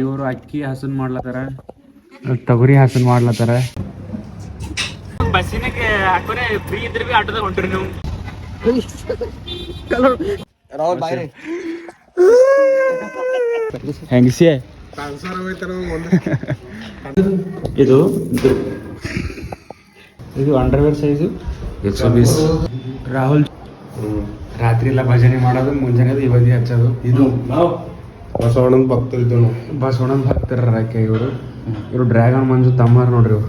ಇವರು ಅಕ್ಕಿ ಹಸನ್ ಮಾಡ್ಲತ್ತಾರ. ತೊಗರಿ ಹಸನ್ ಮಾಡ್ಲತ್ತಾರ. ಬಸ್ಸಿನಾಗ ಹಾಕೋರೆ ಫ್ರೀ ಇದ್ರೆ ಬಿ ಆಟೋದಾಗ ಹೊಂಟ್ರಿ ನೀವು. ರಾಹುಲ್ ಬಾಯ್ರಿ ಹೆಂಗಸಿ? ಇದು ಇದು ಇದು ಅಂಡರ್ವೇರ್ ಸೈಜು ರಾಹುಲ್. ರಾತ್ರಿ ಎಲ್ಲ ಭಜನೆ ಮಾಡೋದು ಮುಂಜಾನೆ ಯುವತಿ ಹಚ್ಚೋದು. ಇದು. ಬಸವಣ್ಣನ ಭಕ್ತರಿದ್ದರು ಬಸವಣ್ಣನ ಭಕ್ತರ ರಾಕೆ ಇವರು. ಇವರು ಡ್ರ್ಯಾಗನ್ ಮಂಜು ತಮ್ಮಾರ ನೋಡ್ರಿ ಇವರು.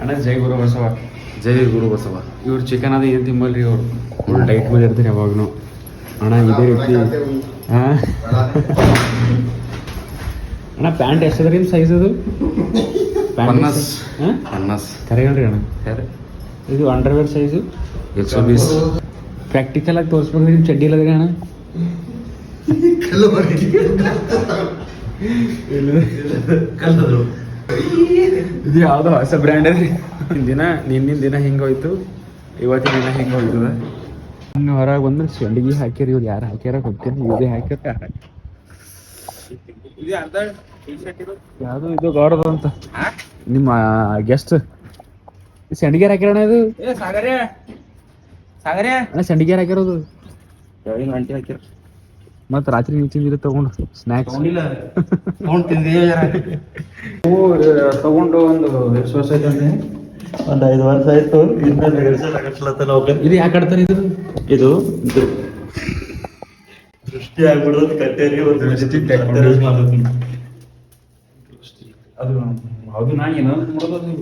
ಅಣ್ಣ ಜೈ ಗುರು ಬಸವ. ಜೈ ಗುರು ಬಸವ. ಇವ್ರು ಚಿಕನ್ ಅದು ಏನು ತಿಂಬಲ್ರಿ ಇವರು? ಫುಲ್ ಟೈಟ್ ಮೇಲೆ ಇರ್ತೀನಿ ಯಾವಾಗ್ನು. ಅಣ್ಣ ಇದೇ ರೀತಿ. ಅಣ್ಣ ಪ್ಯಾಂಟ್ ಎಷ್ಟದ ರೀ ಸೈಜ್ ಅದು? ಪನ್ನಾಸ್. ಪನ್ನಾಸ್. ಕರೆ ಹೇಳ್ರಿ ಅಣ್ಣ. ಕರೆ. ಇದು ಅಂಡರ್ವೇರ್ ಸೈಜು ಎಕ್ಸೋ ಬೀಸ್. ಪ್ರಾಕ್ಟಿಕಲ್ ಆಗಿ ತೋರಿಸ್ಬೇಕು ನಿಮ್ಮ ಚಡ್ಡಿ ಇಲ್ಲದ್ರಿ ಅಣ್ಣ. ಇದು ಯಾವ್ದೋ ಹೊಸ ಬ್ರ್ಯಾಂಡ್ ಅದ್ರಿ ದಿನ ನಿನ್ನಿನ ದಿನ ಹಿಂಗೋಯ್ತು ಇವತ್ತಿನ ದಿನ ಹಿಂಗೆ ಹಂಗ ಹೊರಗೆ ಬಂದ್ರೆ ಸೆಂಡಿಗೆ ಹಾಕ್ಯಾರ ಇವ್ರು ಯಾರು ಹಾಕ್ಯಾರ ಕೊಡ್ತೀನಿ ಇದೇ ಹಾಕ್ಯಾರ ಯಾವುದು ಇದು ಗೌರವ ಅಂತ. ನಿಮ್ಮ ಗೆಸ್ಟ್ ಸೆಂಡಿಗೆ ಹಾಕ್ಯಾರಣ ಇದು? ಸಾಗರೇ ಸಾಗರೇ ಅಣ್ಣ ಹಾಕಿರೋದು ಹಾಕಿರ ಮತ್ತೆ ರಾತ್ರಿ ನೀವು ತಿಂದಿರ ತಗೊಂಡು ಸ್ನಾಕ್ಸ್ ತಗೊಂಡಿಲ್ಲ. ತಗೊಂಡ್ ತಿಂದಿ ತಗೊಂಡು ಒಂದು ಎಷ್ಟು ವರ್ಷ ಆಯ್ತು ಒಂದು ಒಂದ್ ಐದು ವರ್ಷ ಆಯ್ತು. ಇದು ಯಾಕೆ ಆಡ್ತಾರೆ ಇದು? ಇದು ಇದು ದೃಷ್ಟಿ ಆಗ್ಬಿಡೋದು ಕಟ್ಟೇರಿ ಒಂದು ದೃಷ್ಟಿ ಅದು ಹೌದು ನಾ ಏನೋ ನೋಡೋದು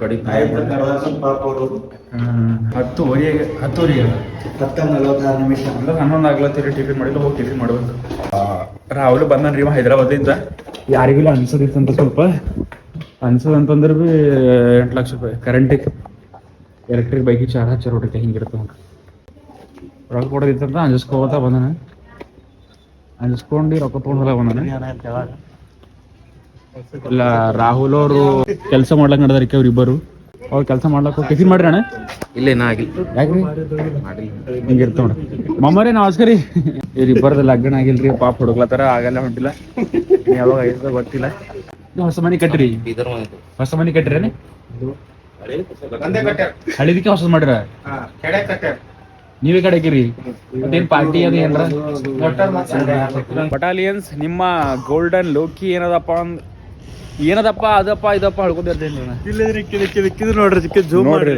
ಕಡಿಮೆ. ಪಾಪ ಅವರು ಹತ್ತ ನಲವತ್ತಾರು ನಿಮಿಷ. ಅಂದ್ರೆ ಹನ್ನೊಂದು ಆಗ್ಲತ್ತೀರಿ ಟಿಫಿನ್ ಮಾಡಿಲ್ಲ ಹೋಗಿ ಟಿಫಿನ್ ಮಾಡ್ಬೇಕು. ರಾಹುಲ್ ಬಂದನ್ರಿ ಇವ ಹೈದರಾಬಾದಿಂದ. ಯಾರಿಗಿಲ್ಲ ಅನ್ಸೋದಿತ್ತಂತ ಸ್ವಲ್ಪ. ಅನ್ಸೋದಂತಂದ್ರೆ ಬಿ ಎಂಟು ಲಕ್ಷ ರೂಪಾಯಿ. ಕರೆಂಟಿಗೆ ಎಲೆಕ್ಟ್ರಿಕ್ ಬೈಕಿಗೆ ಚಾರ್ಜ್ ಹಚ್ಚಾರ ಹೊಡಿತೆ ಹಿಂಗಿರ್ತಾವ ರೊಕ್ಕ ಕೊಡೋದಿತ್ತಂತ ಅಂಜಸ್ಕೋತ ಬಂದಾನ. ಅಂಜಿಸ್ಕೊಂಡು ರೊಕ್ಕ ತೊಗೊಂಡಲ್ಲ ಬಂದಾನ. ಇಲ್ಲ ರಾಹುಲ್ ಅವರು ಕೆಲಸ ಮಾಡ್ಲಕ್ ನಡೆದಾರಿಕೆ ಅವ್ರು ಇಬ್ಬರು. ಅವ್ರು ಕೆಲಸ ಮಾಡ್ಲಕ್ ಟಿಫಿನ್ ಮಾಡ್ರಿ ಅಣ್ಣ. ಇಲ್ಲ ಆಗಿಲ್ಲ. ಯಾಕ್ರಿ? ಹಿಂಗಿರ್ತ ನೋಡ್ರಿ ಮಮ್ಮರೇ ನಮಸ್ಕಾರ ರೀ ಇವ್ರಿಬ್ಬರದ ಲಗ್ನ ಆಗಿಲ್ರಿ ಪಾಪ ಹುಡುಗ್ಲತ್ತಾರ ಆಗಲ್ಲ ಹೊಂಟಿಲ್ಲ. ಇನ್ನು ಯಾವಾಗ ಐತದ ಗೊತ್ತಿಲ್ಲ. ನೀವು ಹೊಸ ಮನಿ ಕಟ್ಟಿರಿ ಬೀದರ್ ಮನೆ ಹೊಸ ಮನಿ ಕಟ್ಟಿರೇನೆ ಹಳಿದಕ್ಕೆ ಹೊಸದ್ ಮಾಡಿರ? ನೀವೇ ಕಡೆಗಿರಿ ಹಾಕಿರಿ ಮತ್ತೇನ್ ಪಾರ್ಟಿ ಅದು ಏನ್ರ? ಬಟಾಲಿಯನ್ಸ್ ನಿಮ್ಮ ಗೋಲ್ಡನ್ ಲೋಕಿ ಏನದಪ್ಪ ಅಂದ್ ಏನದಪ್ಪ ಅದಪ್ಪ ಇದಪ್ಪ ಹೇಳ್ಕೊತಿರ್ತೇನೆ ಇಲ್ಲದ್ರಿ ಕಿಲಿ ಕಿಲಿ ಕಿದು ನೋಡ್ರಿ ಚಿಕ್ಕ ಜೂಮ್ ನೋಡ್ರಿ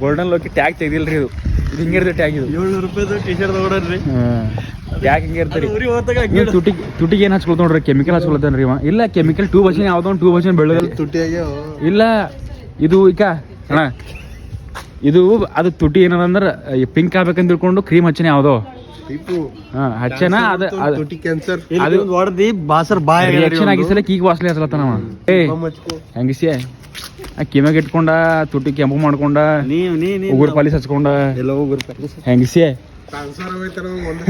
ಗೋಲ್ಡನ್ ಲೋಕಿ ಟ್ಯಾಗ್ ತೆಗ್ದಿಲ್ರಿ ಇದು. ಇದು ಹಿಂಗಿರ್ತದೆ ಟ್ಯಾಗ್ ಇದು. ಏಳ್ನೂರು ರೂಪಾಯಿದು ಟಿ ಶರ್ಟ್ ತಗೊಳ್ರಿ ಯಾಕ ಹಿಂಗೆ ಇರ್ತೀರಿ ಊರಿಗೆ ಹೋದಾಗ ನೀವು ತುಟಿಗೆ ತುಟಿಗೆ ಏನು ಹಚ್ಕೊಳ್ತ ನೋಡ್ರಿ? ಕೆಮಿಕಲ್ ಹಚ್ಕೊಳ್ತಾನ್ರಿ ಇವ. ಇಲ್ಲ ಕೆಮಿಕಲ್ ಟೂ ಬಸ್ಸಿನ ಯಾವ್ದೋ ಒಂದು ಟೂ ಬಸ್ಸಿನ ಬೆಳೆದ ತುಟಿಯಾಗೆ ಇಲ್ಲ ಇದು ಈಗ ಅಣ್ಣ ಇದು ಅದು ತುಟಿ ಏನದಂದ್ರೆ ಪಿಂಕ್ ಆಗ್ಬೇಕಂತ ತಿಳ್ಕೊಂಡು ಕ್ರೀಮ್ ಹಚ್ಚನೆ ಯಾವ್ದೋ. ಹಚ್ಚನ ಅದ ಅದು ತುಟಿ ಕ್ಯಾನ್ಸರ್ ಅದು ಹೊಡೆದಿ ಬಾಸರ್ ಬಾಯ್ ರಿಯಾಕ್ಷನ್ ಏ ಹೆಂಗಿಸಿ ಆ ಕಿಮ್ಯಾಗ ಇಟ್ಕೊಂಡ ತುಟಿ ಕೆಂಪು ಮಾಡ್ಕೊಂಡ ಉಗುರು ನೀ ನೀ ಉಗುರ್ ಪಾಲಿಸ್ ಹಚ್ಕೊಂಡ. ಎಲ್ಲ ಹೋಗಿರ್ತಾರೆ ಹೆಂಗಿಸಿ ಟ್ರಾನ್ಸ್ಫರ್ ಹೋಯ್ತಾರ ಒಂದು.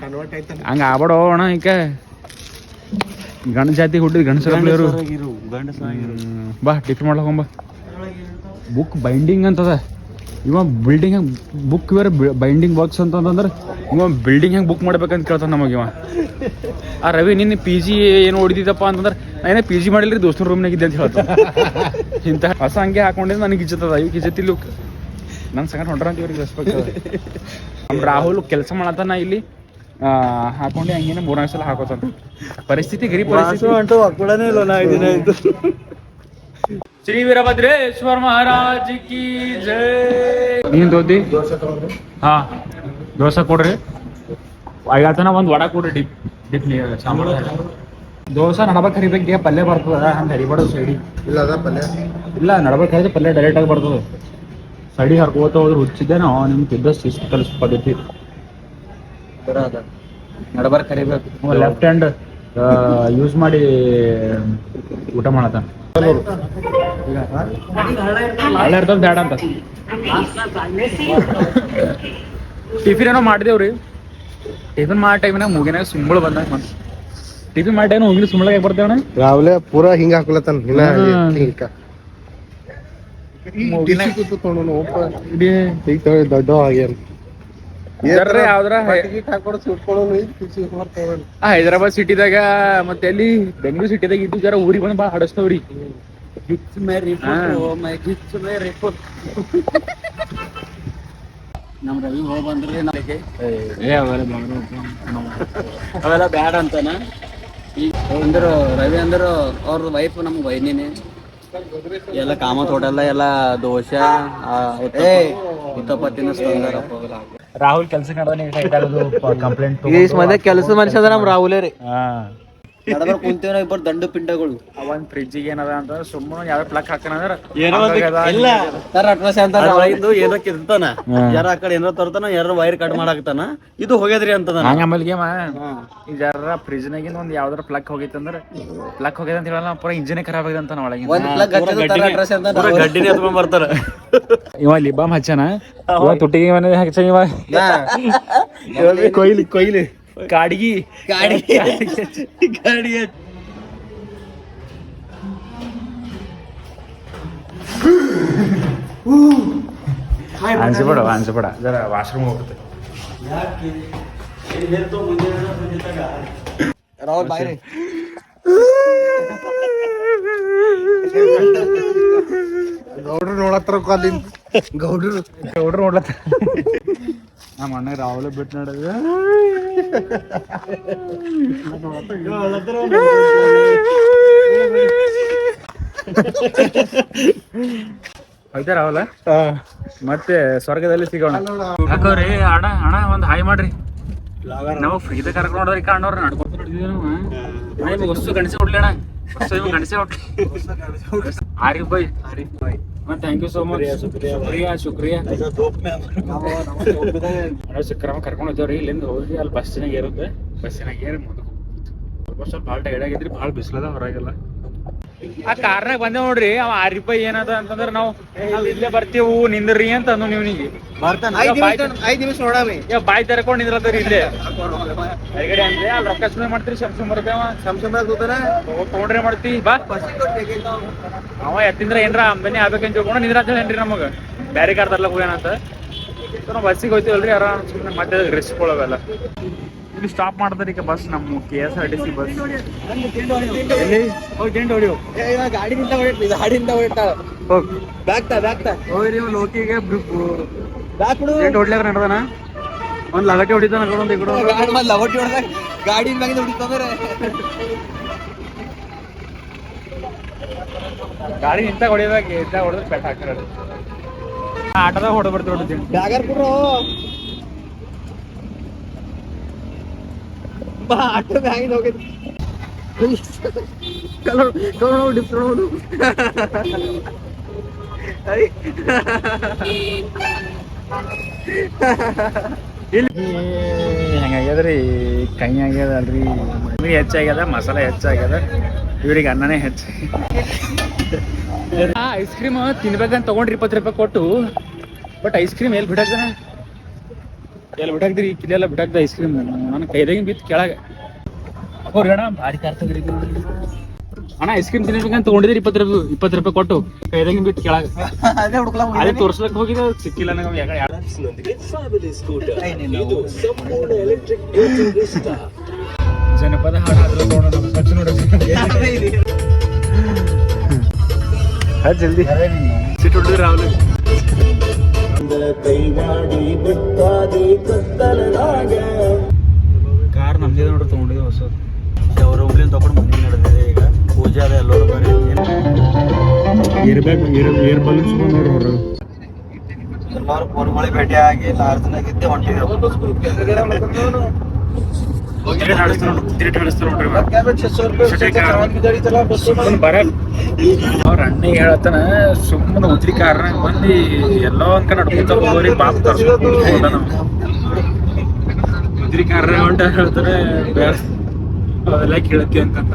ಕನ್ವರ್ಟ್ ಹಂಗ ಆಬಡೋ ಅಣ್ಣ ಈಗ ಗಂಡ ಜಾತಿ ಹುಟ್ಟಿದ ಗಂಡಸಾಗಿರು ಬಾ ಟಿಫಿನ್ ಮಾಡ್ಲಕ್ ಬಾ ಬುಕ್ ಬೈಂಡಿಂಗ್ ಅಂತದ. ಇವ ಬಿಲ್ಡಿಂಗ್ ಬುಕ್ ಬೇರೆ ಬೈಂಡಿಂಗ್ ಬಾಕ್ಸ್ ಅಂತಂದ್ರೆ ಇವ ಬಿಲ್ಡಿಂಗ್ ಹೆಂಗೆ ಬುಕ್ ಮಾಡ್ಬೇಕಂತ ಕೇಳ್ತಾನೆ ನಮಗೆ ಇವ. ಆ ರವಿ ನಿನ್ನ ಪಿ ಜಿ ಏನು ಹೊಡಿದಿದ್ದಪ್ಪ ಅಂತಂದ್ರೆ ನಾ ಏನೇ ಪಿ ಜಿ ಮಾಡಿಲ್ರಿ ದೋಸ್ತನ ರೂಮ್ನಾಗ ಇದ್ದೆ ಅಂತ ಹೇಳ್ತಾನೆ. ಇಂಥ ಹೊಸ ಹಂಗೆ ಹಾಕೊಂಡಿದ್ದು ನನಗೆ ಇಜ್ಜತ್ತದ ಇವ್ ಇಜ್ಜತ್ತಿಲ್ಲ ನನ್ನ ಸಂಗಡ ಹೊಂಟ್ರ ಅಂತ ಇವ್ರಿಗೆ ರೆಸ್ಪೆಕ್ಟ್ ನಮ್ಮ ರಾಹುಲ್ ಕೆಲಸ ಮಾಡತ್ತಾನ ಇಲ್ಲಿ. ಆ, ಹಾಕೊಂಡು ಹಂಗೇನೆ ಮೂರ್ನಾಲ್ಕು ಸಲ ಹಾಕೋತಾನ. ಪರಿಸ್ಥಿತಿ ಗರಿ ಪರಿಸ್ಥಿತಿ. ಶ್ರೀ ವೀರಭದ್ರೇಶ್ವರ ಮಹಾರಾಜ್ ಕಿ ಜೈ. ನೀನ್ ದೋದಿ ಹಾ. ದೋಸೆ ಕೊಡ್ರಿ. ಐವತ್ತನ ಒಂದ್ ವಡ ಕೊಡ್ರಿ ಡಿಪ್ ಡಿಪ್ ಸಾಂಬಾರ್ ದೋಸೆ ನಡಬೇಕು ಹರಿಬೇಕು ಪಲ್ಯ ಬರ್ತದ ಹಂಗೆ ಹರಿಬಾರ್ದು ಸೈಡಿ. ಇಲ್ಲ ಅದ ಪಲ್ಯ. ಇಲ್ಲ ನಡಬೇಕು ಹರಿದ್ರೆ ಪಲ್ಯ ಡೈರೆಕ್ಟ್ ಆಗಿ ಬರ್ತದೆ. ಸೈಡಿ ಹರ್ಕೋತ ಹೋದ್ರೆ ಹುಚ್ಚಿದ್ದೆ ನಾವು ನಿಮ್ಗೆ ತಿದ್ದ ಶಿಸ್ತು ಕಲಿಸ್ ಪದ್ಧತಿ. ನಡಬರ್ಕ್ ಕರಿಬೇಕು ಲೆಫ್ಟ್ ಹ್ಯಾಂಡ್ ಯೂಸ್ ಮಾಡಿ ಊಟ ಮಾಡತ್ತ ಹಳ್ಳ ಇರ್ತದ ಬ್ಯಾಡ ಅಂತ. ಟಿಫಿನ್ ಏನೋ ಮಾಡಿದೇವ್ರಿ. ಟಿಫಿನ್ ಮಾಡೋ ಟೈಮಿನಾಗ ಮುಗಿನಾಗ ಸುಂಬಳ ಬಂದಾಗ ಟಿಫಿನ್ ಮಾಡಿ ಟೈಮ್ ಹೋಗಿ ಸುಂಬಳಗೆ ಬರ್ತೇವಣ ರಾವ್ಲೆ ಪೂರಾ ಹಿಂಗ ಹಾಕ್ಲತ್ತಾನ ಇನ್ನ ಹಾ. ಹಿಂಗ ದೊಡ್ಡ ಆಗ್ಯಾನ ಹೈದರಾಬಾದ್ ಸಿಟಿದಾಗ ಮತ್ತೆ ಅಲ್ಲಿ ಬೆಂಗಳೂರು ಸಿಟಿದಾಗ ಇದ್ದು ಜರ ಊರಿಗೆ ಬಂದು ಭಾಳ ಹಡಸ್ತವ್ರಿ ಗಿಚ್ ಮೇ ರಿಪೋರ್ಟ್ ಮೈ ಗಿಚ್ ಮೇ ರಿಪೋರ್ಟ್ ನಮ್ ರವಿ ಹೋಗಿ ಬಂದ್ರಿ ನಮಗೆ ಅವೆಲ್ಲ ಬ್ಯಾಡ ಅಂತಾನ? ಈಗ ಅಂದ್ರ ರವಿ ಅಂದ್ರ ಅವ್ರ ವೈಫ್ ನಮ್ಗ್ ವೈನಿನಿ. ಎಲ್ಲ ಕಾಮತ್ ಹೋಟೆಲ್ ಎಲ್ಲ ದೋಷ. ಉತ್ತಪ್ಪ ತಿನ್ನಿಸ್ತಂದಾರಪ್ಪ ಅವೆಲ್ಲ ರಾಹುಲ್ ಕೆಲಸ ಕಂಪ್ಲೇಂಟ್ ಕೆಲಸ ಮನುಷ್ಯ ನಮ್ ರಾಹುಲೇ ರೀ. ಕುಂತೇವ ಇಬ್ಬರು ದಂಡು ಪಿಂಡಗಳು. ಅವನ್ ಫ್ರಿಜ್ಜಿಗೆ ಏನದ ಅಂತ ಸುಮ್ಮನೆ ಯಾವ ಪ್ಲಕ್ ಹಾಕನಂದ್ರ ಇಲ್ಲ. ಸರ್ ಅಟ್ವಸ ಅಂತ ಇದು ಏನೋ ಕಿತ್ತಾನ ಯಾರ ಆ ಕಡೆ ಏನೋ ತರ್ತಾನ ಯಾರ ವೈರ್ ಕಟ್ ಮಾಡಾಕ್ತಾನ ಇದು ಹೋಗ್ಯದ್ರಿ ಅಂತದ ಹಂಗ ಆಮೇಲೆ ಗೇಮ ಈಗ ಯಾರ ಫ್ರಿಜ್ ನಾಗಿನ ಒಂದ್ ಯಾವ್ದಾರ ಪ್ಲಕ್ ಹೋಗಿತ್ತಂದ್ರ ಪ್ಲಕ್ ಹೋಗ್ಯದ ಅಂತ ಹೇಳಲ್ಲ ಪೂರ ಇಂಜಿನ್ ಖರಾಬ್ ಆಗಿದೆ ಅಂತ ಅಟ್ರಸ್ ಅಂತ ಗಡ್ಡಿನೇ ಎತ್ಕೊಂಡ್ ಬರ್ತಾರ. ಇವ ಲಿಬಾಮ್ ಹಚ್ಚನ? ಇವ ತುಟ್ಟಿಗೆ ಮನೆ ಹಚ್ಚ ಇವ. ಕೊಯ್ಲಿ ಕೊಯ್ಲಿ. ಕಾಡಿಗಿ ಗಾಡಿ ಗಾಡಿ ಅನ್ಸಬೇಡ ಅನ್ಸಬೇಡ ಜರ ವಾಶ್ರೂಮ್ ಹೋಗುತ್ತೆ ರಾಹುಲ್ ಬಾಯ್ ರೀ ಗೌಡ್ರು ನೋಡತ್ರ ಅಲ್ಲಿಂದ ಗೌಡ್ರು ಹುಡ್ರು ನೋಡ್ಲತ್ತ ನಮ್ಮ ಅಣ್ಣ ರಾಹುಲ್ ಬಿಟ್ಟು ನೋಡಿದ್ರೆ. ಹೋಗ್ತಾ ರಾಹುಲ? ಮತ್ತೆ ಸ್ವರ್ಗದಲ್ಲಿ ಸಿಗೋಣ. ಹಾಕೋರಿ ಅಣ್ಣ ಅಣ್ಣ ಒಂದ್ ಹಾಯ್ ಮಾಡ್ರಿ. ನಾವು ಫ್ರೀದ ಕರ್ಕೊಂಡು ನೋಡ್ರಿ ಕಾಣೋರು ನಡ್ಕೊಂತ ನೋಡಿದ್ವಿ ವಸ್ತು ಗಣಸೆ ಹೊಡ್ಲಿ ಅಣ್ಣ. ವಸ್ತು ಇವಾಗ ಗಣಸೆ ಬಾಯ್. ಆರಿಫ್ ಬೈ ಮತ್ತೆ ಥ್ಯಾಂಕ್ ಯು ಸೋ ಮಚ್ ಶುಕ್ರಿಯಾ ಶುಕ್ರಿಯಾ ಶುಕ್ರಮ ಕರ್ಕೊಂಡು ಹೋಗ್ತೇವ್ರಿ. ಇಲ್ಲಿಂದ ಹೋಗಿ ಅಲ್ಲಿ ಬಸ್ಸಿನಾಗ ಏರುತ್ತೆ. ಬಸ್ಸಿನಾಗ ಏರಿ ಮುಂದಕ್ಕೆ ಆಲ್ಮೋಸ್ಟ್ ಸ್ವಲ್ಪ ಭಾಳ ಟೈಡ್ ಆಗಿದ್ರಿ. ಭಾಳ ಬಿಸಿಲದ ಹೊರಗೆಲ್ಲ. ಆ ಕಾರ್ನಾಗ ಬಂದೇವ್ ನೋಡ್ರಿ ಅವ ಆರಿಪ ಏನದ ಅಂತಂದ್ರ ನಾವು ನಾವ್ ಇಲ್ಲೇ ಬರ್ತೀವು ನಿಂದ್ರಿ ಅಂತ ಅಂದ್ ನಿವ್ನಿಗೆ ಬಾಯ್ ತೆರ್ಕೊಂಡು ನಿಂದ್ರತ್ತೀರಿ ಇಲ್ಲೇ. ಹೊರಗಡೆ ಅಂದ್ರೆ ಅಲ್ಲಿ ರೊಕ್ಕ ಸುಮ್ಮನೆ ಮಾಡ್ತೀರಿ ಸಂಸಮ್ ಬರ್ತೇವ. ತೊಗೊಂಡ್ರೆ ಮಾಡ್ತಿ ಬಾ. ಅವ ಎತ್ತಿಂದ್ರ ಏನ್ರ ಅಂಬನಿ ಆಗ್ಬೇಕಂತ ತಿಳ್ಕೊಂಡು ನಿಂದ್ರ ಏನ್ರಿ ನಮಗ? ಬ್ಯಾರೆ ಕಾರ್ ತರ್ಲಕ್ ಹೋಗ್ಯಾನಂತ ಅಂತ ನಾವು ಬಸ್ಸಿಗೆ ಹೋಯ್ತೀವಲ್ರಿ ಯಾರ ಸುಮ್ಮನೆ ಮತ್ತೆ ರಿಸ್ಕ್ ಕೊಳವೆಲ್ಲ ಇಲ್ಲಿ ಸ್ಟಾಪ್ ಮಾಡ್ತಾರೆ ಈಗ ಬಸ್ ನಮ್ಮ K S R T C bus ಹೋಗ್ರಿ ಲೋಕಿಗೆ ಟೆಂಟ್ ಹೊಡ್ಲಾರ ನಡ್ದಾನ? ಒಂದ್ ಲಗಟಿ ಹೊಡಿತಾನ ಈ ಕಡೆ ಒಂದ್. ಗಾಡಿ ಹೊಡೆದಾಗ ಮ್ಯಾಗಿಂದ ಹೊಡಿತಂದ್ರೆ ಗಾಡಿ ನಿಂತಾಗ ಹೊಡಿಯೋದಾಗ ಇದ್ದಾಗ ಹೊಡೆದ್ರೆ ಪೆಟ್ ಹಾಕ್ತಾರೆ. ಆಟೋದಾಗ ಹೊಡೆದ್ ಬರ್ತೀವಿ ನೋಡಿ ಬ್ಯಾಗರ್ ಬಾ ಆಟೋ ಮ್ಯಾಗಿಂದ ಹೋಗಿದ್ ಕಲರ್ ಕಲರ್ ಡಿಫ್ರೆಂಟ್ ನೋಡು. ಹೆಂಗಾಗ್ಯದ್ರಿ? ಕೈ ಆಗ್ಯದ ಅಲ್ರಿ ಮೀನು ಹೆಚ್ಚಾಗ್ಯದ ಮಸಾಲೆ ಹೆಚ್ಚಾಗ್ಯದ. ಇವ್ರಿಗೆ ಅನ್ನನೇ ಹೆಚ್ಚು. ಐಸ್ ಕ್ರೀಮ್ ತಿನ್ಬೇಕಂತ ತಗೊಂಡ್ರಿ ಇಪ್ಪತ್ತು ರೂಪಾಯಿ ಕೊಟ್ಟು. ಬಟ್ ಐಸ್ ಕ್ರೀಮ್ ಎಲ್ಲಿ ಬಿಡಾಕ್ದ ಎಲ್ಲಿ ಬಿಡಾಕ್ದ್ರಿ ಕಿಲೆಲ್ಲ ಬಿಡಾಕ್ದ ಐಸ್ ಕ್ರೀಮ್ ನಾನು ಕೈದಾಗಿ ಬಿತ್ತು ಕೆಳಗೆ. ಅವ್ರಿ ಅಣ್ಣ ಭಾರಿ ಕಾರ್ತದ್ರಿ. ಅಣ್ಣ ಐಸ್ ಕ್ರೀಮ್ ತಿನ್ಬೇಕಂತ ತಗೊಂಡಿದ್ರಿ ಇಪ್ಪತ್ತು ರೂಪಾಯಿ ಇಪ್ಪತ್ತು ರೂಪಾಯಿ ಕೊಟ್ಟು. ಕೈದಾಗಿ ಬಿತ್ತು ಕೆಳಗೆ. ಅದೇ ಹುಡುಕ್ಲಾ ಅದೇ ತೋರ್ಸ್ಲಕ್ ಹೋಗಿದ ಸಿಕ್ಕಿಲ್ಲ ಯಾಕ- ಯಾಕ- ಜನಪದ ಹಾಡಾದ್ರೂ ಆದ್ರೂ ನೋಡೋಣ ಸ್ವಚ್ಛ ನೋಡೋಣ. ಹಾ ಜಲ್ದಿ. ಸಿಟ್ಟು ಹೊಡೆದ್ರೆ ರಾಹುಲ್. ಕಾರ್ ನಮ್ದೇ ನೋಡ್ರಿ ತಗೊಂಡಿದ್ದೆ ಹೊಸ ಅವ್ರ ಹುಬ್ಳಿನ ತಗೊಂಡು ಮನೆ ನಡೆದಿದೆ ಈಗ. ಪೂಜೆ ಅದ ಎಲ್ಲರೂ ಬರೀ ಇರ್ಬೇಕು ಏರ್ ಬಲೂನ್ಸ್ ನೋಡ್ರಿ ಹೊರ ಎಲ್ಲರೂ ಫೋನ್ಗಳಿಗೆ ಭೇಟಿ ಆಗಿ ಲಾರ್ಜ್ನಾಗಿದ್ದೆ ಬರ ಅವ್ರ ಅಣ್ಣ ಹೇಳತನ ಸುಮ್ಮನೆ ಉದ್ರಿ ಕಾರ್ನಾಗ ಬಂದು ಎಲ್ಲೋ ನಡ್ಕೊಂತ ಹೋಗೋರಿ ಪಾಪ ಉದ್ರಿ ಕಾರ್ನಾಗ ಅಂತ ಹೇಳ್ತಾನೆ ಬೇಡ. ಅವೆಲ್ಲ ಕೇಳಕ್ಕೆ ಅಂತಂದ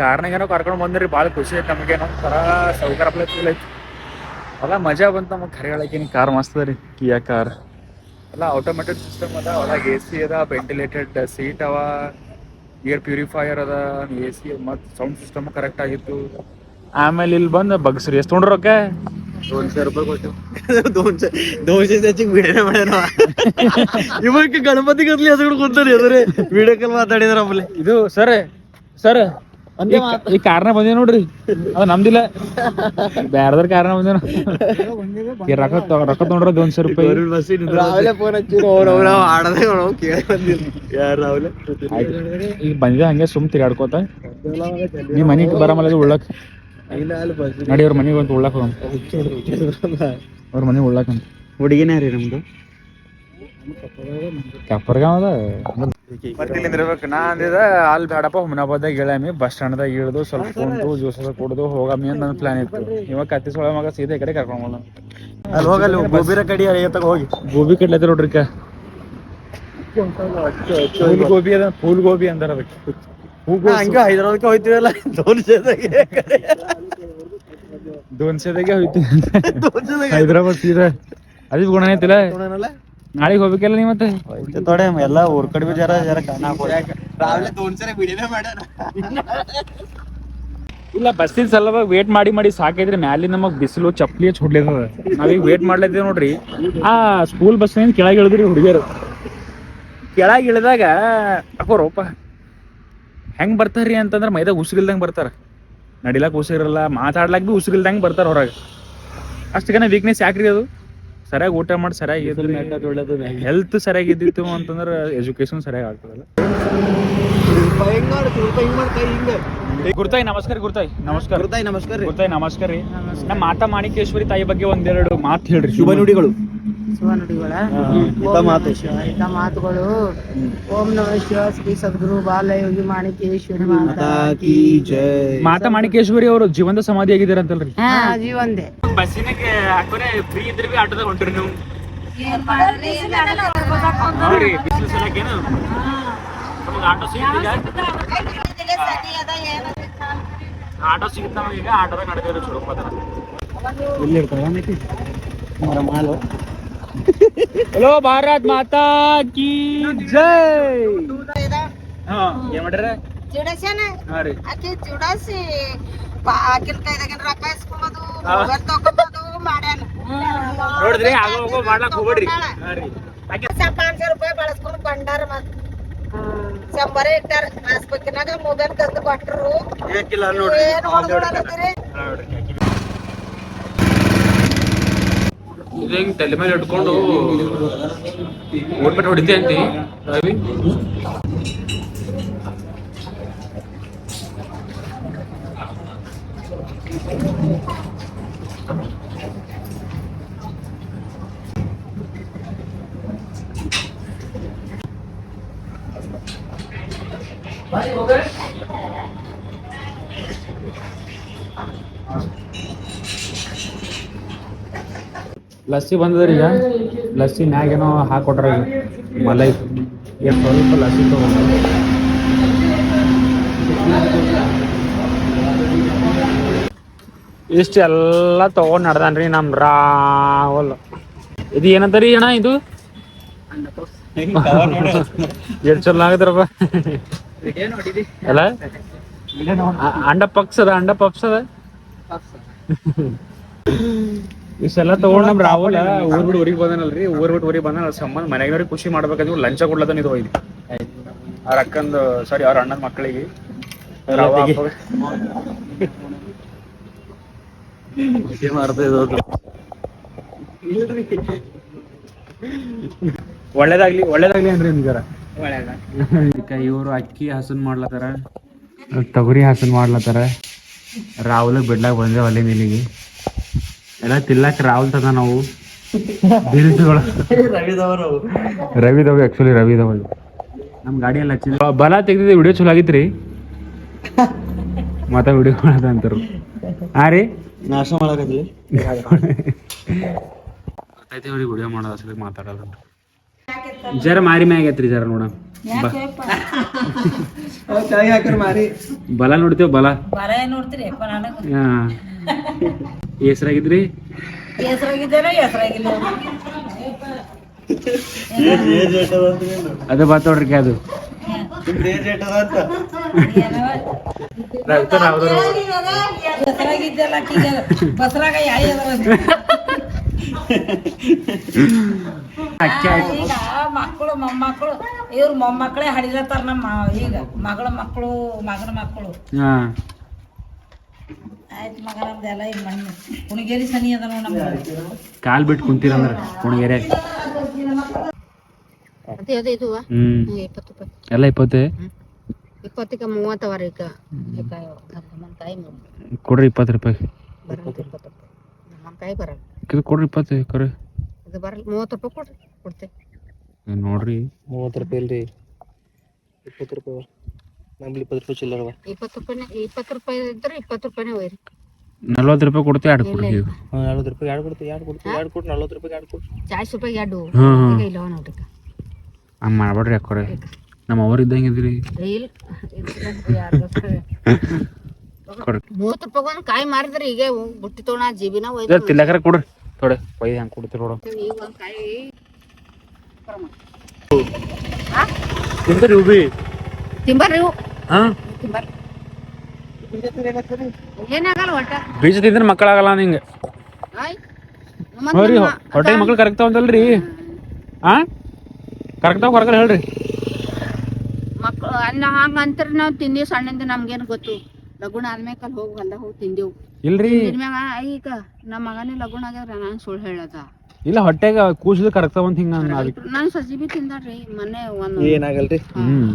ಕಾರ್ನಾಗ ಏನೋ ಕರ್ಕೊಂಡು ಬಂದ್ರಿ ಭಾಳ ಖುಷಿ ಆಯ್ತು ನಮಗೇನೋ ಒಂಥರ ಸೌಕರ್ಯ ಫೀಲ್ ಐತಿ ಅಲ್ಲ, ಮಜಾ ಬಂತ ನಮಗೆ ಖರೆ ಹೇಳಕ್ಕೆ ಕಾರ್ ಮಸ್ತ್ ರೀ ಕಿಯಾ ಕಾರ್ ಅಲ್ಲ ಆಟೋಮೆಟೆಡ್ ಸಿಸ್ಟಮ್ ಅದ, ಒಳಗೆ ಎ ಸಿ ಅದ ವೆಂಟಿಲೇಟೆಡ್ ಸೀಟ್ ಅವ ಏರ್ ಪ್ಯೂರಿಫೈಯರ್ ಅದ ಎ ಸಿ ಮತ್ತು ಸೌಂಡ್ ಸಿಸ್ಟಮ್ ಕರೆಕ್ಟ್ ಆಗಿತ್ತು. ಆಮೇಲೆ ಇಲ್ಲಿ ಬಂದು ಬಗ್ಸ್ರಿ, ಎಷ್ಟು ತೊಗೊಂಡ್ರು ರೊಕ್ಕ? दोनशे रुपये ಕೊಟ್ಟು दोनशे दोनशे त्याची व्हिडिओ ಮಾಡ್ಯಾನ ಇವಕ್ಕೆ ಗಣಪತಿ ಗದ್ಲಿ ಅದು ಕುಂತಾನೆ ಎದುರೇ ವಿಡಿಯೋ ಕಾಲ್ ಮಾತಾಡಿದ್ರ ಆಮೇಲೆ ಇದು ಸರ್ ಸರ್ ಈ ಕಾರ್ನ ಬಂದಿದೆ ನೋಡ್ರಿ ಅದು ನಮ್ದಿಲ್ಲ ಬ್ಯಾರದ್ರ ಕಾರ್ನ ಬಂದೇನು ಈ ರೊಕ್ಕ ತೊ- ರೊಕ್ಕ ತೊಗೊಂಡ್ರ ದೊನ್ಸೆ ರೂಪಾಯಿ ರಾವಿಲೆ ಫೋನ್ ಹಚ್ಚಿರು ಅವ್ರು ಅವ್ರು ಆಡದೆ ಅವ್ರು ಕೇಳಿ ಬಂದಿಲ್ಲ ಯಾರು ರಾವಿಲೆ ಆಯ್ತು. ಈಗ ಬಂದಿದೆ ಹಂಗೆ ಸುಮ್ ತಿರ್ಗಾಡ್ಕೋತ ನೀ ಮನಿಗೆ ಬರಮಲ್ಲ ಉಳ್ಳಕ್ ಇಲ್ಲ ಅಲ್ಲಿ ಬಸ್ ನಡಿ ಅವ್ರ ಮನೆಗೆ ಅಂತ ಉಳ್ಳಾಕ ಹೋಗಮ್. ಅವ್ರ ಮನೆಗೆ ಉಳ್ಳಾಕ ಅಂತ ಹುಡುಗಿನೇ ರೀ ನಮ್ದು? ಕಪ್ಪರ್ಗಾವದ? ಮತ್ತೆ ಇಲ್ಲಿ ನಿಂದಿರ್ಬೇಕು ನಾ ಅಂದಿದ ಅಲ್ಲಿ ಬೇಡಪ್ಪ ಹುಮನಾಬಾದಾಗ ಇಳಮಿ ಬಸ್ ಸ್ಟ್ಯಾಂಡ್ದಾಗ ಇಳಿದು ಸ್ವಲ್ಪ ಕುಂತು ಜ್ಯೂಸ್ ಕುಡ್ದು ಹೋಗಾಮಿ ಅಂತ ನನ್ನ ಪ್ಲಾನ್ ಇತ್ತು. ಇವಾಗ ಕತ್ತಿ ಸೊಳ ಮಗ ಸೀದಾ ಈ ಕಡೆ ಕರ್ಕೊಂಡು ಬಂದ ಅಲ್ಲಿ ಹೋಗಲ್ಲ ಗೋಬಿರ ಕಡಿ ತಗ ಹೋಗಿ. ಗೋಬಿ ಕಡ್ಲೈತೆ ನೋಡ್ರಿ ಗೋಬಿ ಅದ ಫೂಲ್ ಗೋಬಿ ಅಂದಾರ ಅದಕ್ಕೆ. ಹಂಗ ಹೈದರಾಬಾದ್ಗೆ ಹೋಯ್ತೀವಲ್ಲ ದೋನ್ಶೆದಾಗೆ ದೋನ್ಸೆದಾಗೆ ಹೋಯ್ತೀವಿ. ಹೈದರಾಬಾದ್ ಸೀದಾ ಅದು ಗುಣ ಐತಿಲ್ಲ? ನಾಳೆಗೆ ಹೋಗ್ಬೇಕಲ್ಲ ನೀ ಮತ್ತೆ? ತೋಡೆ ಎಲ್ಲ ಊರ್ ಕಡೆ ಬಿ ಜರ ಜರ ಕಾಣ ರಾವಿಲೆ ದೋನ್ಸೆ ವಿಡಿಯೋನೇ ಮಾಡ್ಯಾರ ಇಲ್ಲ ಬಸ್ಸಿನ ಸಲುವಾಗಿ ವೇಟ್ ಮಾಡಿ ಮಾಡಿ ಸಾಕೈತ್ರಿ ಮ್ಯಾಲಿ ನಮಗ್ ಬಿಸಿಲು ಚಪ್ಪಲಿ ಹಚ್ಚಿ ಹೊಡ್ಲಿರ್ತದ ನಾವೀಗ ವೇಟ್ ಮಾಡ್ಲತ್ತೀವಿ ನೋಡ್ರಿ. ಆ ಸ್ಕೂಲ್ ಬಸ್ ಕೆಳಗೆ ಇಳಿದ್ರಿ ಹುಡುಗಿಯರು. ಕೆಳಗೆ ಇಳಿದಾಗ ಅಕೋರಪ್ಪ ಹೆಂಗ್ ಬರ್ತಾರ್ರಿ ಅಂತಂದ್ರೆ ಮೈದಾಗ ಉಸಿರಿಲ್ದಂಗೆ ಬರ್ತಾರ. ನಡಿಲಕ್ಕೆ ಉಸಿರಿಲ್ಲ ಮಾತಾಡ್ಲಾಕ್ ಬಿ ಉಸಿರಿಲ್ದಂಗೆ ಬರ್ತಾರ ಹೊರಗೆ. ಅಷ್ಟಕ್ಕನ ವೀಕ್ನೆಸ್ ಯಾಕ್ರಿ ಅದು? ಸರಿಯಾಗಿ ಊಟ ಮಾಡಿ ಸರಿಯಾಗಿ ಹೆಲ್ತ್ ಸರಿಯಾಗಿ ಇದ್ದಿತ್ತು ಅಂತಂದ್ರೆ ಎಜುಕೇಶನ್ ಸರಿಯಾಗಿ ಆಗ್ತದಲ್ಲ. ಗುರ್ತಾಯಿ ನಮಸ್ಕಾರ ಗುರ್ತಾಯಿ. ನಮಸ್ಕಾರ. ಗುರುತಾಯಿ ನಮಸ್ಕಾರ ಗುರ್ತಾಯಿ ನಮಸ್ಕಾರ ರೀ. ನಮ್ಮ ಮಾತಾ ಮಾಣಿಕೇಶ್ವರಿ ತಾಯಿ ಬಗ್ಗೆ ಒಂದೆರಡು ಮಾತು ಹೇಳ್ರಿ. ಶುಭ ನುಡಿಗಳು. ಶಿವ ನುಡಿಗಳ ಹಿತ ಮಾತು. ಮಾತುಗಳು. ಓಂ ನಮ ಶಿವ ಶ್ರೀ ಸದ್ಗುರು ಬಾಲಯೋಗಿ ಮಾಣಿಕೇಶ್ವರಿ ಮಾತಾ ಮಾತಾ ಕಿ ಜೈ. ಮಾತಾ ಮಾಣಿಕೇಶ್ವರಿ ಅವರು ಜೀವಂತ ಸಮಾಧಿ ಆಗಿದ್ದಾರೆ ಅಂತಲ್ರಿ ಹಾ ಜೀವಂದೆ ಬಸ್ಸಿನಾಗ ಹಾಕೋರೆ ಫ್ರೀ ಇದ್ರೆ ಬಿ ಆಟೋದಾಗ ಹೊಂಟ್ರಿ ನೀವು. ಬಿಸಿಲು ಸಲಕೇನು ನಮಗೆ ಆಟೋ ಸಿಗ್ತಿಲ್ಲ. ಆಟೋ ಸಿಗುತ್ತ ಈಗ ಆಟೋದಾಗ ನಡೆದಿರೋ ಚಲೋ ಹಲೋ ಭಾರತ್ ಮಾತಾ ಕಿ ಜೈ. ಹಾ ಏನ್ ಮಾಡ್ಯಾರ? ಚಿಡಸೇನ ಹಾ ರೀ. ಆಕಿ ಚುಡಸಿ ಆಕಿನ ಕೈದಾಗ ರೊಕ್ಕ ಇಸ್ಕೊಂಬದು. ಮೊಬೈಲ್ ತಗೊಂಬದು ಮಾಡ್ಯಾನ. ನೋಡಿದ್ರಿ ಆಗ ಹೋಗೋ ಮಾಡ್ಲಾಕ್ ಹೋಗ್ಬೇಡ್ರಿ. ಹಾ ರೀ. ಆಕೆ ಪಾಂಚ ರೂಪಾಯಿ ಬಳಸ್ಕೊಂಡು ಬಂಡಾರ ಮತ್. ಶಂಬರೇ ಇಟ್ಟಾರ. ಆಸ್ಪತ್ರೆನಾಗ ಮೊಬೈಲ್ ತಂದು ಕೊಟ್ಟರು ನೋಡ್ರಿ. ಏನು ಹೊಡ್ಕೊಡಕತ್ತೀರಿ ಇದು ಹಿಂಗ್ ತಲೆ ಮೇಲೆ ಇಟ್ಕೊಂಡು ಓಡ್ಬಿಟ್ಟು ಹೊಡಿತೆ ಅಂತಿ? ರವಿ? ಲಸ್ಸಿ ಬಂದದ್ರಿ ಈಗ. ಲಸ್ಸಿ ಮ್ಯಾಗೇನೋ ಹಾಕೊಟ್ರ ಮಲೈ ಈಗ ಸ್ವಲ್ಪ ಲಸ್ಸಿ ತಗೊಂಡು ಇಷ್ಟೆಲ್ಲ ತಗೊಂಡ್ ನಡ್ದಾನ್ರಿ ನಮ್ ರಾಹುಲ್. ಇದು ಏನಂತಾರಿ ಅಣ್ಣ ಇದು? ಎಷ್ಟ್ ಚಲೋ ಆಗದ್ರಪ್ಪ ಅಲ್ಲ? ಅಂಡ ಪಕ್ಸ್ ಅದ ಅಂಡ ಪಪ್ಸ್ ಅದ? ಇಷ್ಟೆಲ್ಲ ತಗೊಂಡ್ ನಮ್ ರಾಹುಲ್ ಊರ್ ಬಿಟ್ಟು ಊರಿಗೆ ಬಂದನಲ್ರಿ ಊರ್ ಬಿಟ್ಟು ಊರಿಗೆ ಬಂದ ಸಂಬಂಧ ಮನೆಗಿನವ್ರಿಗೆ ಖುಷಿ ಮಾಡ್ಬೇಕಂದ್ರೆ ಲಂಚ ಕೊಡ್ಲತ್ತಾನ ಇದು ಹೋಯ್ತು ಅವ್ರ ಅಕ್ಕಂದ ಸಾರಿ ಅವ್ರ ಅಣ್ಣನ ಮಕ್ಕಳಿಗೆ. ಖುಷಿ ಮಾಡ್ತಾ ಒಳ್ಳೇದಾಗ್ಲಿ ಒಳ್ಳೇದಾಗ್ಲಿ ಅನ್ರಿ ನಿಮ್ಗಾರ ಈಗ ಇವರು ಅಕ್ಕಿ ಹಸನ್ ಮಾಡ್ಲತ್ತಾರ. ತೊಗರಿ ಹಸನ್ ಮಾಡ್ಲತ್ತಾರ. ರಾಹುಲ್ ಬಿಡ್ಲಾಕ್ ಬಂದ್ರೆ ಅಲ್ಲಿ ನಿಲ್ಲಿಗೆ ಎಲ್ಲ ತಿಲ್ಲಕ್ ರಾಹುಲ್ ತಗ ನಾವು. ಬೀಳ್ಸುಗಳು ರವಿದವರು ರವಿದವ್ ಆಕ್ಚುಲಿ ರವಿದವ್ ನಮ್ ಗಾಡಿ ಎಲ್ಲ ಹಚ್ಚಿದ ಬಲ ತೆಗ್ದಿದ್ದೆ ವಿಡಿಯೋ ಚಲೋ ಆಗಿತ್ರಿ. ಮತ್ತ ವಿಡಿಯೋ ಮಾಡದ ಅಂತಾರು. ಹಾ ರೀ? ನಾಶ ಮಾಡಕತ್ಲಿ ಗೊತ್ತೈತಿ ಅವ್ರಿಗೆ ವಿಡಿಯೋ ಮಾಡೋದು ಅಸಲಿ ಮಾತಾಡೋದು ಜರ ಮಾರಿ ಮ್ಯಾಗ ಐತ್ರಿ ಜರ ನೋಡ. ಬಲ ನೋಡ್ತೇವ್ ಬಲ. ಬರ ನೋಡ್ತೀರಿ ಹಾ. ಹೆಸರಾಗಿದ್ರಿ? ಅದ ಬಾತ್ ನೋಡ್ರಿ ಅದು. ಮಕ್ಕಳು ಮೊಮ್ಮಕ್ಕಳು ಇವ್ರ ಮೊಮ್ಮಕ್ಕಳೇ ಹಡಿಲತ್ತಾರ ನಮ್ಮ ಈಗ ಮಗಳ ಮಕ್ಕಳು ಮಗನ ಮಕ್ಕಳು ಹಾ ಆಯ್ತು ಮಗ ನಮ್ದೆಲ್ಲ ಈಗ ಮಣ್ಣು ಕುಣಗೇರಿ ಸನಿ ಅದ ನೋಡ್ ನಮ್ದು ಕಾಲ್ ಬಿಟ್ಟು ಕುಂತೀರಂದ್ರ ಕುಣಗೆರೆ ಅದೇ ಅದೇ ಇದು ಹ್ಮ್. ಇಪ್ಪತ್ತು ರೂಪಾಯಿ ಎಲ್ಲ ಇಪ್ಪತ್ತೆ? ಇಪ್ಪತ್ತಕ್ಕೆ ಮೂವತ್ತವ ರೀ ಕೊಡ್ರಿ ಇಪ್ಪತ್ತು ರೂಪಾಯಿ. ಕೊಡ್ರಿ ಇಪ್ಪತ್ತು ರೂಪಾಯಿ. ನಮ್ಮ ಕಾಯಿ ಬರಲ್ಲ. ಇದು ಕೊಡ್ರಿ ಇಪ್ಪತ್ತು ಕೊಡ್ರಿ. ಇದು ಬರಲ್ಲ. ಮೂವತ್ತು ರೂಪಾಯಿ ಕೊಡ್ರಿ ಕೊಡ್ತೇವೆ. ನೋಡ್ರಿ? ಮೂವತ್ತು ರೂಪಾಯಿ ಇಲ್ರಿ. ಇಪ್ಪತ್ತು ರೂಪಾಯಿ ನಮ್ಗೆ ಇಪ್ಪತ್ತು ರೂಪಾಯಿ ಚಿಲ್ಲರವ ಇಪ್ಪತ್ತು ರೂಪಾಯಿನೇ ಇಪ್ಪತ್ತು ರೂಪಾಯಿ ಇದ್ರೆ ಇಪ್ಪತ್ತು ರೂಪಾಯಿನೇ ಒಯ್ರಿ ನಲ್ವತ್ತು ರೂಪಾಯಿ ಕೊಡ್ತೀವಿ ಎರಡು ಕೊಡ್ತೀವಿ. ಹಾಂ ನಲ್ವತ್ತು ರೂಪಾಯಿ ಎರಡು ಕೊಡ್ತೀವಿ ಎರಡು ಕೊಡ್ತೀವಿ ಎರಡು ಕೊಟ್ಟು ನಲ್ವತ್ತು ರೂಪಾಯಿ ಎರಡು ಕೊಟ್ಟು. ಚಾಯ್ಸ್ ರೂಪಾಯಿ ಎರಡು. ಈಗ ಇಲ್ಲ ನೋಡ್ರಿ. ಹಂಗೆ ಮಾಡ್ಬೇಡ್ರಿ ಅಕ್ಕೋರೆ. ನಮ್ಮ ಅವ್ರ ಇದ್ದಂಗೆ ಇದ್ರಿ ಮೂವತ್ತು ರೂಪಾಯಿ ಒಂದು ಕಾಯಿ ಮಾರಿದ್ರಿ ಈಗ ಬುಟ್ಟಿ ತೋಣ ಜೀಬಿನ ಒಯ್ದು ತಿಲ್ಲಕರ ಕೊಡ್ರಿ. ತೊಡೆ ಒಯ್ದು ಹೆಂಗೆ ಕೊಡ್ತೀರಿ ನೋಡು. ಈಗ ಒಂದು ಕಾಯಿ. ತಿಂಬರ್ರಿ ಇವು ಒಟ್ಟ ಬೀಜ ತಿಂದ್ರೆ ಮಕ್ಕಳಾಗಲ್ಲ ನಿಂಗೆ. ನೋಡ್ರಿ ಹೊಟ್ಟೆ ಮಕ್ಳು ಕರಗ್ತಾವಂತಲ್ರಿ. ಆ? ಕರಗ್ತಾವ ಹೊರಗಡೆ ಹೇಳ್ರಿ. ಮಕ್ಕಳು ಅಲ್ಲ ಹಂಗ ಅಂತಾರ ನಾವು ತಿಂದೀವಿ ಸಣ್ಣಿಂದ ನಮ್ಗೇನು ಗೊತ್ತು. ಲಗುಣ ಆದ್ಮೇಲೆ ಅಲ್ಲಿ ಹೋಗಿ ಹೊಲ್ದಾಗ ಹೋಗಿ ತಿಂದೆವು. ಇಲ್ರಿ. ಈಗ ನಮ್ಮ ಮಗನೇ ಲಗುಣ ಆಗ್ಯಾರ ನಾನು ಸುಳ್ಳು ಹೇಳದ. ಇಲ್ಲ ಹೊಟ್ಟೆಗೆ ಕೂಸಿದ್ರೆ ಕರಗ್ತಾವಂತ ಹಿಂಗ ನಾನು ಸಜ್ಜಿ ಬಿ ತಿಂದಾರ್ರಿ ಮೊನ್ನೆ ಒಂದು ಏನಾಗಲ್ರಿ? ಹ್ಮ್.